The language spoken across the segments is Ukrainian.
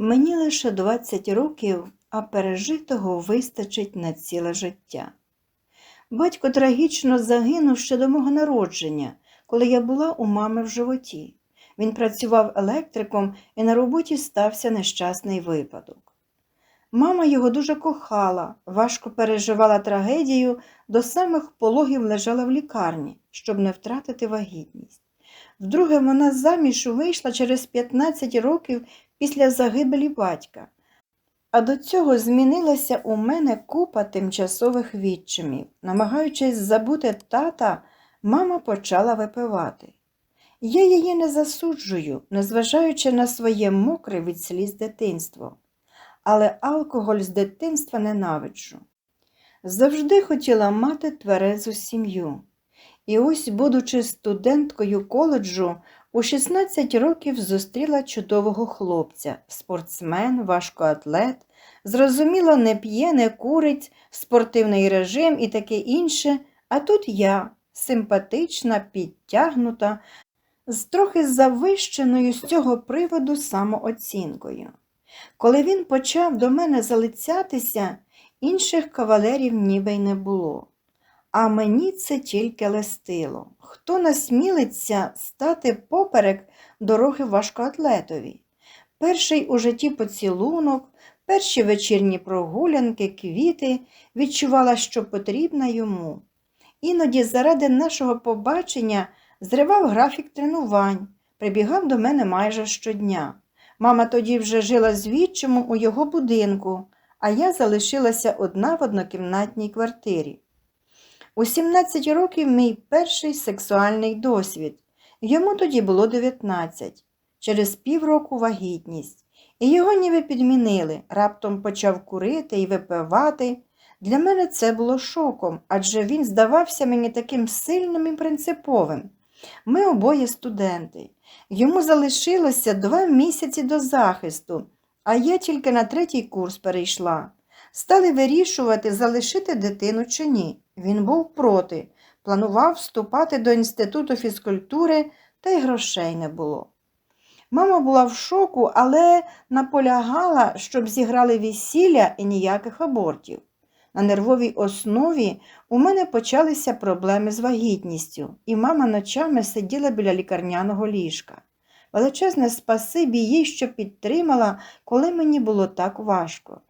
Мені лише 20 років, а пережитого вистачить на ціле життя. Батько трагічно загинув ще до мого народження, коли я була у мами в животі. Він працював електриком і на роботі стався нещасний випадок. Мама його дуже кохала, важко переживала трагедію, до самих пологів лежала в лікарні, щоб не втратити вагітність. Вдруге, вона заміж вийшла через 15 років після загибелі батька. А до цього змінилася у мене купа тимчасових відчимів. Намагаючись забути тата, мама почала випивати. Я її не засуджую, незважаючи на своє мокре від сліз дитинство. Але алкоголь з дитинства ненавиджу. Завжди хотіла мати тверезу сім'ю. І ось, будучи студенткою коледжу, у 16 років зустріла чудового хлопця, спортсмен, важкоатлет, зрозуміло, не п'є, не курить, спортивний режим і таке інше, а тут я, симпатична, підтягнута, з трохи завищеною з цього приводу самооцінкою. Коли він почав до мене залицятися, інших кавалерів ніби й не було. А мені це тільки листило. Хто насмілиться стати поперек дороги важкоатлетові? Перший у житті поцілунок, перші вечірні прогулянки, квіти відчувала, що потрібна йому. Іноді заради нашого побачення зривав графік тренувань, прибігав до мене майже щодня. Мама тоді вже жила з у його будинку, а я залишилася одна в однокімнатній квартирі. У 17 років мій перший сексуальний досвід. Йому тоді було 19, через півроку вагітність. І його ніби підмінили, раптом почав курити і випивати. Для мене це було шоком, адже він здавався мені таким сильним і принциповим. Ми обоє студенти. Йому залишилося два місяці до захисту, а я тільки на третій курс перейшла. Стали вирішувати, залишити дитину чи ні. Він був проти, планував вступати до інституту фізкультури, та й грошей не було. Мама була в шоку, але наполягала, щоб зіграли весілля і ніяких абортів. На нервовій основі у мене почалися проблеми з вагітністю, і мама ночами сиділа біля лікарняного ліжка. Величезне спасибі їй, що підтримала, коли мені було так важко.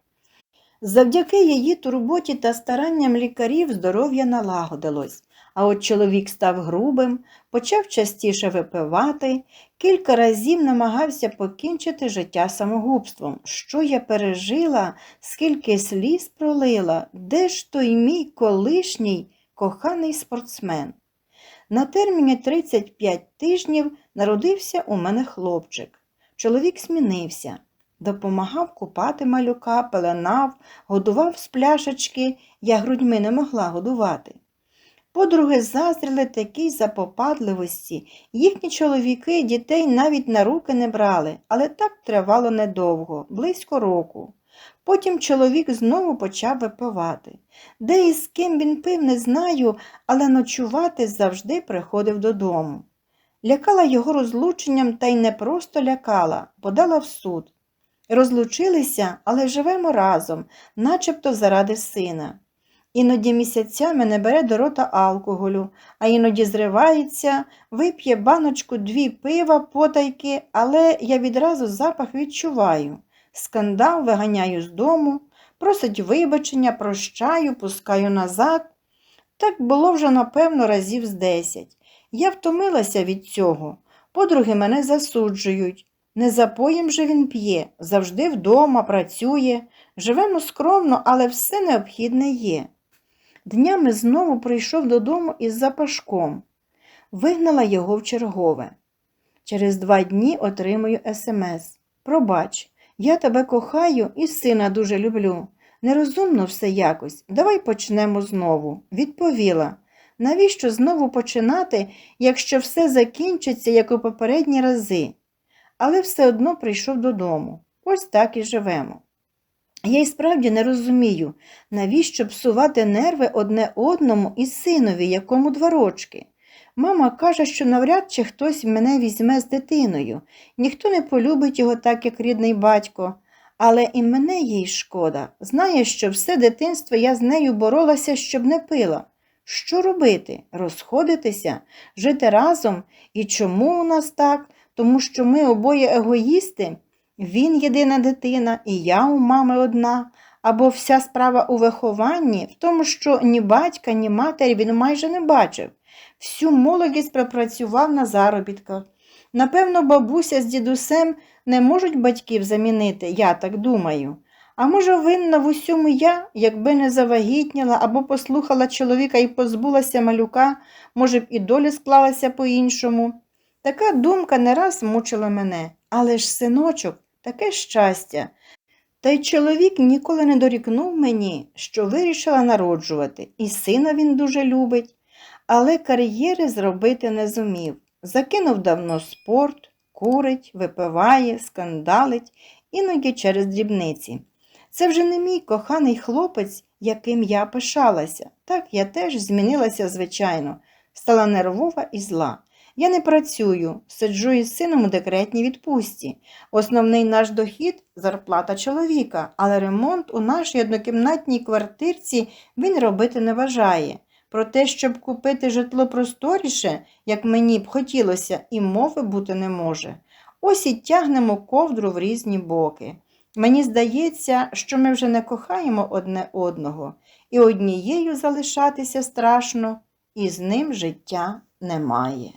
Завдяки її турботі та старанням лікарів здоров'я налагодилось, а от чоловік став грубим, почав частіше випивати, кілька разів намагався покінчити життя самогубством. Що я пережила, скільки сліз пролила, де ж той мій колишній коханий спортсмен? На терміні 35 тижнів народився у мене хлопчик. Чоловік змінився. Допомагав купати малюка, пеленав, годував з пляшечки, я грудьми не могла годувати. Подруги заздрили такій запопадливості, їхні чоловіки дітей навіть на руки не брали, але так тривало недовго, близько року. Потім чоловік знову почав випивати. Де і з ким він пив, не знаю, але ночувати завжди приходив додому. Лякала його розлученням та й не просто лякала, подала в суд. Розлучилися, але живемо разом, начебто заради сина. Іноді місяцями не бере до рота алкоголю, а іноді зривається, вип'є баночку дві пива, потайки, але я відразу запах відчуваю. Скандал виганяю з дому, просить вибачення, прощаю, пускаю назад. Так було вже, напевно, разів з десять. Я втомилася від цього. Подруги мене засуджують. Не запоєм же він п'є, завжди вдома, працює. Живемо скромно, але все необхідне є. Днями знову прийшов додому із запашком. Вигнала його в чергове. Через два дні отримую смс. Пробач, я тебе кохаю і сина дуже люблю. Нерозумно все якось. Давай почнемо знову. Відповіла. Навіщо знову починати, якщо все закінчиться, як у попередні рази? Але все одно прийшов додому. Ось так і живемо. Я й справді не розумію, навіщо псувати нерви одне одному і синові, якому два рочки. Мама каже, що навряд чи хтось мене візьме з дитиною, ніхто не полюбить його так, як рідний батько. Але і мене їй шкода. Знає, що все дитинство я з нею боролася, щоб не пила. Що робити? Розходитися, жити разом? І чому у нас так? Тому що ми обоє егоїсти? Він єдина дитина, і я у мами одна. Або вся справа у вихованні, в тому, що ні батька, ні матері він майже не бачив. Всю молодість пропрацював на заробітках. Напевно, бабуся з дідусем не можуть батьків замінити, я так думаю. А може, винна в усьому я, якби не завагітніла або послухала чоловіка і позбулася малюка, може б і доля склалася по-іншому. Така думка не раз мучила мене, але ж, синочок, таке щастя. Та й чоловік ніколи не дорікнув мені, що вирішила народжувати, і сина він дуже любить, але кар'єри зробити не зумів. Закинув давно спорт, курить, випиває, скандалить, іноді через дрібниці. Це вже не мій коханий хлопець, яким я пишалася. Так, я теж змінилася, звичайно, стала нервова і зла. Я не працюю, сиджу із сином у декретній відпустці. Основний наш дохід зарплата чоловіка, але ремонт у нашій однокімнатній квартирці він робити не бажає. Про те, щоб купити житло просторіше, як мені б хотілося, і мови бути не може. Ось і тягнемо ковдру в різні боки. Мені здається, що ми вже не кохаємо одне одного, і однією залишатися страшно, і з ним життя немає.